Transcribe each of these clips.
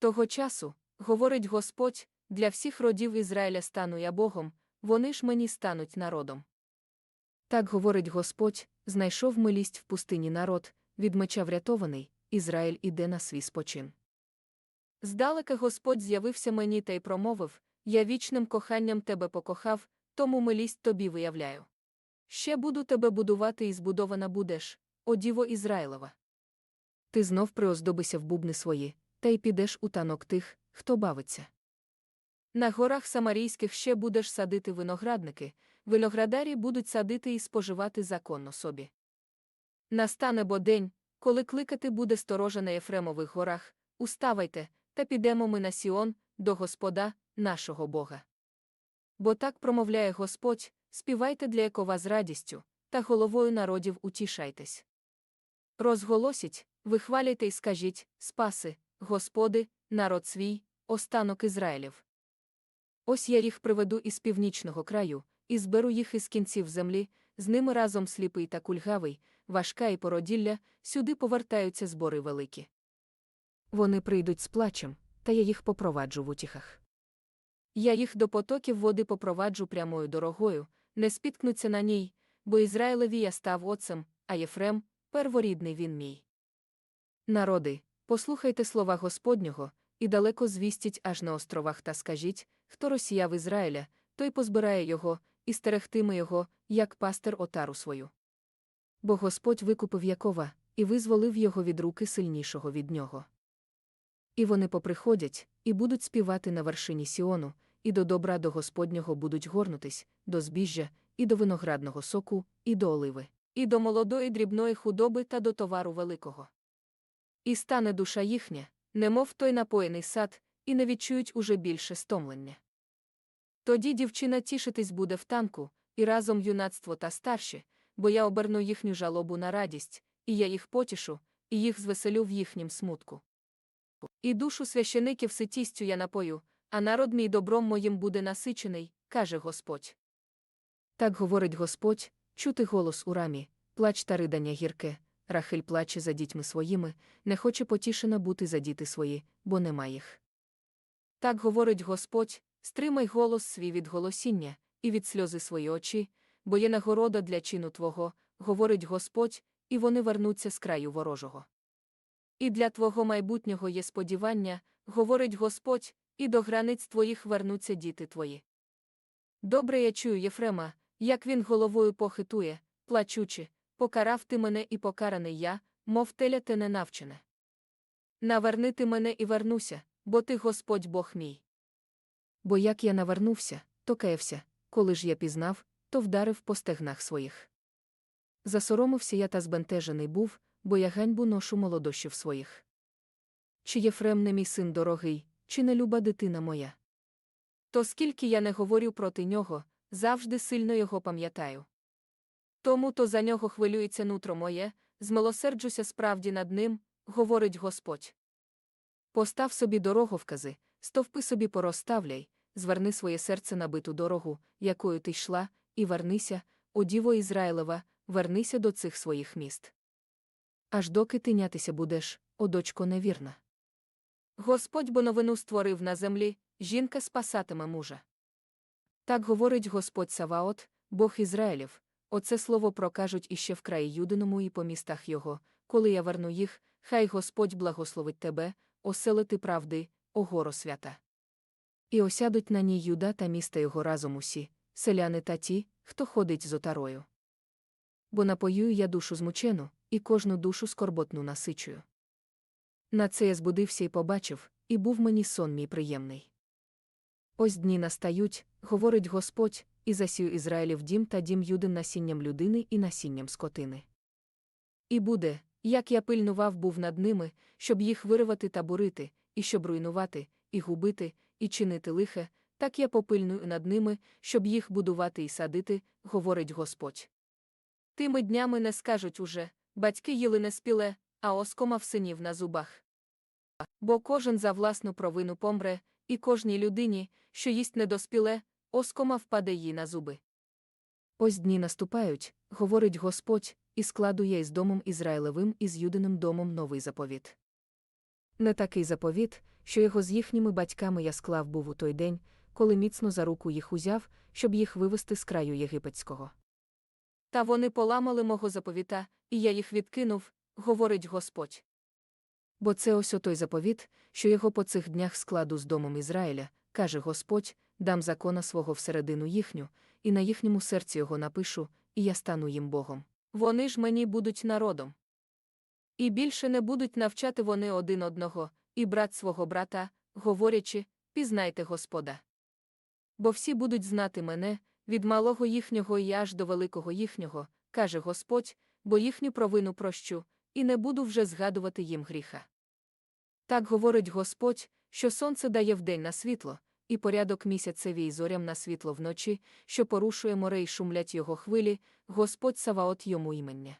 Того часу, говорить Господь, для всіх родів Ізраїля стану я Богом, вони ж мені стануть народом. Так говорить Господь, знайшов милість в пустині народ, від меча врятований, Ізраїль іде на свій спочин. Здалека Господь з'явився мені та й промовив Я вічним коханням тебе покохав, тому милість тобі виявляю. Ще буду тебе будувати і збудована будеш, о діво Ізраїлова. Ти знов приоздобися в бубни свої, та й підеш у танок тих, хто бавиться. На горах самарійських ще будеш садити виноградники, виноградарі будуть садити і споживати законно собі. Настане бо день, коли кликати буде сторожа на Єфремових горах, уставайте, та підемо ми на Сіон, до Господа, нашого Бога. Бо так промовляє Господь, співайте для Якова з радістю, та головою народів утішайтесь. Розголосіть, вихваляйте й скажіть, спаси, Господи, народ свій, останок Ізраїлів. Ось я їх приведу із північного краю, і зберу їх із кінців землі, з ними разом сліпий та кульгавий, важка і породілля, сюди повертаються збори великі. Вони прийдуть з плачем, та я їх попроваджу в утіхах. Я їх до потоків води попроваджу прямою дорогою, не спіткнуться на ній, бо Ізраїлеві я став отцем, а Єфрем перворідний він мій. Народи, послухайте слова Господнього, і далеко звістіть аж на островах та скажіть, хто розсіяв Ізраїля, той позбирає його, і стерегтиме його, як пастир отару свою. Бо Господь викупив Якова, і визволив його від руки сильнішого від нього. І вони поприходять, і будуть співати на вершині Сіону, і до добра до Господнього будуть горнутись, до збіжжя, і до виноградного соку, і до оливи, і до молодої дрібної худоби та до товару великого. І стане душа їхня, немов той напоєний сад, і не відчують уже більше стомлення. Тоді дівчина тішитись буде в танку, і разом юнацтво та старші, бо я оберну їхню жалобу на радість, і я їх потішу, і їх звеселю в їхнім смутку. І душу священиків ситістю я напою, а народ мій добром моїм буде насичений, каже Господь. Так говорить Господь, чути голос у рамі, плач та ридання гірке, Рахиль плаче за дітьми своїми, не хоче потішена бути за діти свої, бо нема їх. Так говорить Господь, стримай голос свій від голосіння, і від сльози свої очі, бо є нагорода для чину Твого, говорить Господь, і вони вернуться з краю ворожого. І для Твого майбутнього є сподівання, говорить Господь, і до границь твоїх вернуться діти твої. Добре я чую Єфрема, як він головою похитує, плачучи, покарав ти мене і покараний я, мов теля те ненавчене. Наверни ти мене і вернуся, бо ти Господь Бог мій. Бо як я навернувся, то каявся, коли ж я пізнав, то вдарив по стегнах своїх. Засоромився я та збентежений був, бо я ганьбу ношу молодощів своїх. Чи Єфрем не мій син дорогий, чи не люба дитина моя? То скільки я не говорю проти нього, завжди сильно його пам'ятаю. Тому то за нього хвилюється нутро моє, змилосерджуся справді над ним, говорить Господь. Постав собі дороговкази, стовпи собі порозставляй, зверни своє серце на биту дорогу, якою ти йшла, і вернися, о діво Ізраїлева, вернися до цих своїх міст. Аж доки тинятися будеш, о дочко невірна. Господь бо новину створив на землі, жінка спасатиме мужа. Так говорить Господь Саваот, Бог Ізраїлів, оце слово прокажуть іще в краї Юдиному і по містах його, коли я верну їх, хай Господь благословить тебе, оселити правди, о горо свята. І осядуть на ній юда та міста його разом усі, селяни та ті, хто ходить з отарою. Бо напоюю я душу змучену, і кожну душу скорботну насичую. На це я збудився і побачив, і був мені сон мій приємний. Ось дні настають, говорить Господь, і засію Ізраїлів дім та дім юдин насінням людини і насінням скотини. І буде, як я пильнував був над ними, щоб їх виривати та бурити, і щоб руйнувати, і губити, і чинити лихе, так я попильную над ними, щоб їх будувати і садити, говорить Господь. Тими днями не скажуть уже батьки їли не спіле, а оскома в синів на зубах. Бо кожен за власну провину помре, і кожній людині, що їсть недоспіле, оскома впаде їй на зуби. Ось дні наступають, говорить Господь, і складу я із домом Ізраїлевим і з Юдиним домом новий заповіт. Не такий заповіт, що його з їхніми батьками я склав був у той день, коли міцно за руку їх узяв, щоб їх вивести з краю єгипетського. Та вони поламали мого заповіта, і я їх відкинув, говорить Господь. Бо це ось отой заповіт, що його по цих днях складу з домом Ізраїля, каже Господь, дам закона свого всередину їхню, і на їхньому серці його напишу, і я стану їм Богом. Вони ж мені будуть народом. І більше не будуть навчати вони один одного, і брат свого брата, говорячи, пізнайте Господа. Бо всі будуть знати мене, від малого їхнього і аж до великого їхнього, каже Господь, бо їхню провину прощу, і не буду вже згадувати їм гріха. Так говорить Господь, що сонце дає вдень на світло, і порядок місяцеві й зорям на світло вночі, що порушує море й шумлять його хвилі, Господь Саваот йому імення.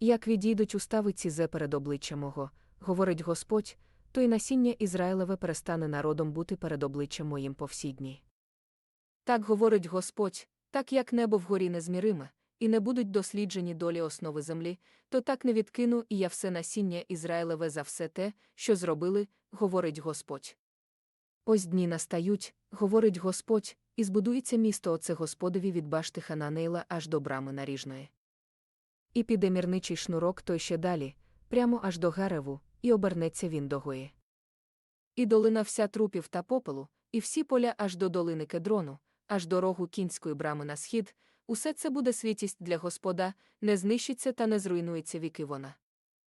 Як відійдуть уставиці зе перед обличчя мого, говорить Господь, то й насіння Ізраїлеве перестане народом бути перед обличчям моїм по всі дні. Так говорить Господь, так як небо вгорі незміриме, і не будуть досліджені долі основи землі, то так не відкину і я все насіння Ізраїлеве за все те, що зробили, говорить Господь. Ось дні настають, говорить Господь, і збудується місто оце Господові від башти Хананейла аж до брами наріжної. І піде мірничий шнурок той ще далі, прямо аж до Гареву, і обернеться він до Гої. І долина вся трупів та попелу, і всі поля аж до долини кедрону, аж до рогу кінської брами на схід, усе це буде світість для Господа, не знищиться та не зруйнується віки вона.